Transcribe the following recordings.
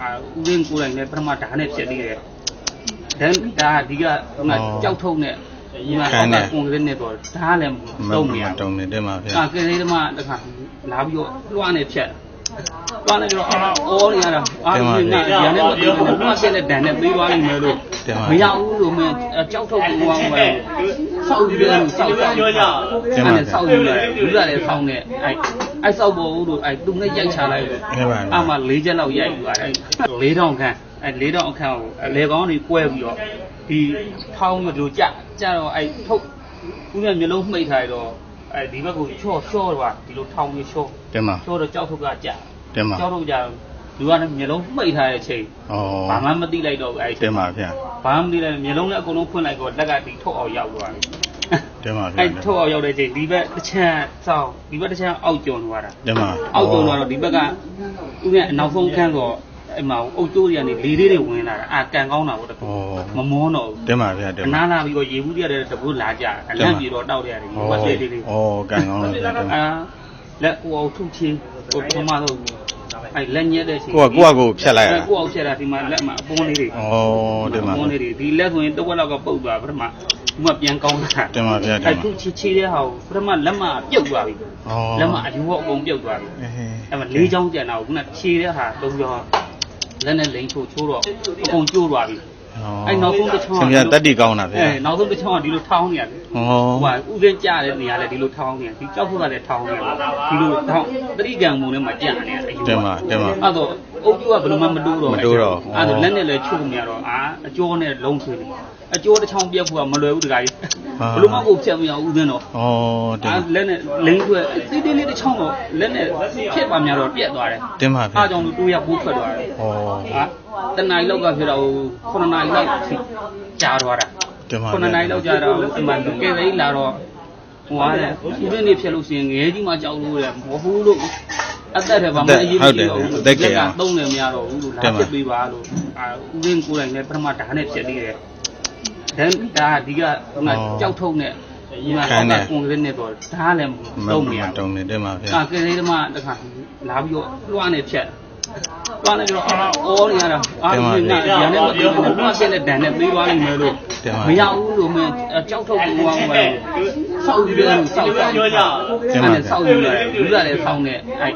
အာဦးရင်းကိုယ်တိုင်လည်းပထမဓာတ်နဲ့ဖြစ်သေးတယ်ဒန်ဒါဒီကဟိုကကြောက်ထုံနဲ့ဒီမှာဟောက်ကကွန်ကရစ်နဲ့တော့ဓာတ်လည်းမတုံးမရဘူးတုံနေတယ်မှာဗျာအာကလေးသမားတခါလာပြီးတော့လွှမ်းနေဖြတ်လွှမ်းနေတော့အာအော်နေရတာအာဒီကရန်နဲ့မသိဘူးဘာဖြစ်လဲဒန်နဲ့သေးသွားလိမ့်မယ်လို့ မရဘူးလို့မင်းကြောက်ထုတ်ကူအောင်ပဲဆောက်ပြီးတယ်ဆောက်ပြောကြအဲ့ဆောက်ပြီးတယ်လူကလည်းဆောက်နေအဲ့အဲ့ဆောက်ပေါ်ဦးလို့အဲ့သူနဲ့ရိုက်ချလိုက်လို့ဟုတ်ပါအမှ၄ချက်လောက်ရိုက်ပြီးအဲ့၄တောင်ခန့်အဲ့၄တောင်အခန့်ကိုလေကောင်းတွေကွဲပြီးတော့ဒီထောင်းမျိုးကြကြတော့အဲ့ထုတ်ဦးနဲ့မျိုးလုံးမှိတ်ထားရတော့အဲဒီဘက်ကိုချော့ချော့တော့ဒီလိုထောင်းမျိုးချော့တယ်မှာချော့တော့ကြောက်ထုတ်ကကြတယ်မှာကြောက်ထုတ်ကြ လူကလည်းမျိုးလုံးမှိတ်ထားတဲ့အချိန်ဩဘာမှမသိလိုက်တော့ဘူးအဲ့တယ်မှာဗျာဘာမှမသိလိုက်မျိုးလုံးလည်းအကုန်လုံးဖွင့်လိုက်တော့လက်ကဒီထုတ်အောင်ရောက်သွားတယ်တယ်မှာဗျာအဲ့ထုတ်အောင်ရောက်တဲ့အချိန်ဒီဘက်တစ်ချမ်းစောင်းဒီဘက်တစ်ချမ်းအောက်ကျော်သွားတာတယ်မှာအောက်တုံတော့ဒီဘက်ကသူကအနောက်ဆုံးခန်းတော့အဲ့မှာအုတ်ကျိုးတွေကနေလေလေးတွေဝင်လာတာအာကန်ကောင်းတာပေါ့တကူဩမမောတော့ဘူးတယ်မှာဗျာတယ်အမှာနားလာပြီးတော့ရေဘူးတွေကလည်းတကူလာကြအလန့်ပြေတော့တောက်ရတယ်ဒီမသေးသေးလေးဩကန်ကောင်းလို့ဗျာတယ်မှာအာလက်ကိုအောင်ထုတ်ချင်းကိုပထမတော့ အဲ့လက်ညက်တဲ့ချင်းကိုကကိုကကိုဖြတ်လိုက်ရတာကိုအောင်ဖြတ်တာဒီမှာလက်မှာအပွန်းလေးတွေဩတယ်မှာအပွန်းလေးတွေဒီလက်ဆိုရင်တစ်ဝက်လောက်ကပုတ်သွားပထမဒီမှာပြန်ကောင်းတာတယ်မှာဗျာတယ်အဲ့မှာသူချီချီတဲ့ဟာကိုပထမလက်မပြုတ်သွားပြီဩလက်မအယူအကုန်ပြုတ်သွားပြီအေးအဲ့မှာလေးချောင်းကျန်တာကိုခုနခြေတဲ့ဟာသုံးရောလက်နဲ့လိန်ချိုချိုးတော့အကုန်ကျိုးသွားပြီ အဲ့နောက်ဆုံးတစ်ချောင်းခင်ဗျာတက်တီကောင်းတာဗျာအဲနောက်ဆုံးတစ်ချောင်းကဒီလိုထောင်းနေရတယ်ဩဟိုကဥပင်းကြတဲ့နေရာလဲဒီလိုထောင်းနေတယ်ဒီကြောက်ဖို့ကလည်းထောင်းနေတယ်ဒီလိုထောင်းတတိကံပုံထဲမှာကြာနေတယ်အယူတယ်မှာတယ်မှာအဲ့တော့အုပ်ကျိုးကဘယ်လိုမှမတိုးတော့မတိုးတော့အဲ့တော့လက်နဲ့လည်းချုပ်နေရတော့အာအကျိုးနဲ့လုံးဆွေးနေအကျိုးတစ်ချောင်းပြက်ဖို့ကမလွယ်ဘူးတခါကြီး ဘယ်လိုမှကိုဖြတ်မရဘူးဥပင်းတော့ဩတယ်အာလက်နဲ့လိန်ခွဲတိတိလေးတစ်ချောင်းတော့လက်နဲ့ဖြစ်ပါများတော့ပြက်သွားတယ်တယ်မှာဗျာအားကြောင့်လို့တိုးရပိုးထွက်သွားတယ်ဩဟာတနင်္လာရီလောက်ကဖြစ်တော့9နာရီလောက်ထိကြာသွားတာတယ်မှာ9နာရီလောက်ကြာတော့ဒီမှာကဲသိလာတော့ဟိုဟာတဲ့ဥပင်းနေဖြစ်လို့ရှိရင်ငဲကြီးမှကြောက်လို့တဲ့မဟုတ်လို့အသက်တယ်ဗမာအရေးကြီးတော့သုံးတယ်မရတော့ဘူးလို့လာဖြစ်ပေးပါလို့အာဥပင်းကိုယ်တိုင်လည်းပထမဓာတ်နဲ့ဖြစ်သေးတယ် ဒန်ဒါဒီကဟိုကကြောက်ထုံနဲ့ဒီမှာဟောက်ကကွန်ကရစ်နဲ့တော့ဓာတ်လည်းမသုံးမရတုံဘူးနေတယ်မှာဗျာအာကလေးသမားတခါလာပြီးတော့လွှမ်းနေဖြတ်လွှမ်းနေတော့အာအော်နေရတာအာဒီကရန်နဲ့မသိဘူးဘာဖြစ်လဲဒန်နဲ့သေးသွားလိမ့်မယ်လို့မရဘူးလို့မင်းကြောက်ထုတ်ကူအောင်ပဲဆောက်ပြီးတယ်ဆောက်ပြောကြအဲ့ဆောက်ပြီးတယ်လူကလည်းဆောက်နေအဲ့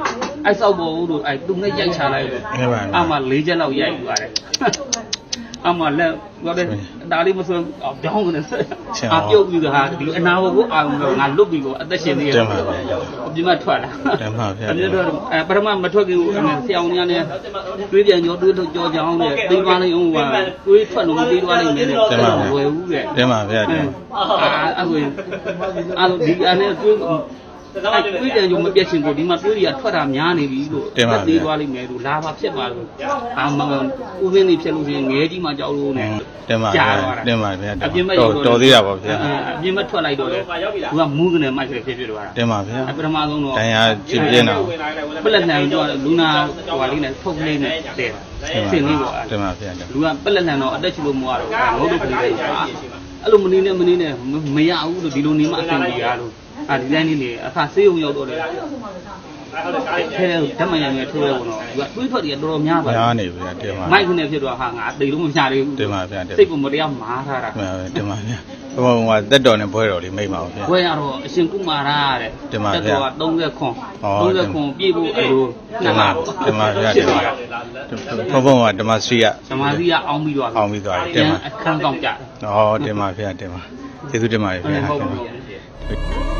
အဲ့ဆောက်ပေါ်ဦးလို့အဲ့သူနဲ့ရိုက်ချလိုက်လို့ဟုတ်ပါအမှ၄ချက်လောက်ရိုက်ယူရတယ် အမှလက်တော့တယ်ဒါလေးမဆိုပြောင်းနေဆက်အပြုတ်ပြီးတော့ဟာဒီအနာဘောကိုအာငါလွတ်ပြီးတော့အသက်ရှင်နေရတယ်အပြင်မှာထွက်လာတယ်မှာဗျာအပြင်တော့အဲပထမမထွက်ခင်ဘူးဆရာဝန်များလည်းတွေးပြန်ကြောတွေးတော့ကြောကြအောင်လေသိသွားလိုက်အောင်ပါတွေးထွက်လို့မသိသွားနိုင်မယ်လေဝယ်ဘူးတဲ့တယ်မှာဗျာတယ်မှာအာအဲ့ဆိုရင်အဲ့လိုဒီအနေနဲ့တွေး အဲ့တွေးပြန်ကြုံမပြတ်ချင်ကိုဒီမှာတွေးရထွက်တာများနေပြီလို့သေးသွားလိမ့်မယ်လို့လာပါဖြစ်ပါလို့အာမဥပင်းနေဖြစ်လို့ရှိရင်ငဲကြီးမှကြောက်လို့နဲ့တယ်မှာဗျာတယ်မှာဗျာအပြင်မဲ့တော်တော်သေးတာပါဗျာအပြင်မဲ့ထွက်လိုက်တော့လေသူကမူးကနေမိုက်ဖြစ်ဖြစ်သွားတာတယ်မှာဗျာအပထမဆုံးတော့တန်ရာကြည့်ပြင်းတော့ပလက်လှန်တော့လူနာဟိုဟာလေးနဲ့ဖုတ်ကလေးနဲ့တဲတာစင်လေးပေါ့တယ်မှာဗျာတယ်လူကပလက်လှန်တော့အသက်ချလို့မရတော့ငုတ်တော့ကလေးလေးအဲ့လိုမနေနဲ့မနေနဲ့မရဘူးလို့ဒီလိုနေမှအဆင်ပြေရလို့ အာဒီတိုင်းလေးနေအခါဆေးုံရောက်တော့လေခဲဓမ္မယံရဲ့ထိုးရဲကတော့သူကတွေးထွက်တယ်တော်တော်များပါညာနေဗျာတယ်မှာမိုက်ခုနဲ့ဖြစ်တော့ဟာငါတိတ်လုံးမချသေးဘူးတယ်မှာဗျာတယ်စိတ်ကမတရားမားထားတာတယ်မှာဗျာဘုံဘုံကတက်တော်နဲ့ဘွဲတော်လေးမိတ်ပါဗျာဘွဲရတော့အရှင်ကုမာရတဲ့တင်ပါဗျာတက်တော့30ခွန်ဩ30ခွန်ပြည့်ဖို့အလိုတယ်မှာတယ်မှာဗျာတယ်မှာဘုံဘုံကဓမ္မစရိယသမာဓိကအောင်းပြီးတော့အောင်ပြီးသွားတယ်တင်ပါအခန်းကောင်းကြတယ်ဩတယ်မှာဗျာတယ်မှာကျေးဇူးတင်ပါတယ်ဗျာဟုတ်ပြီ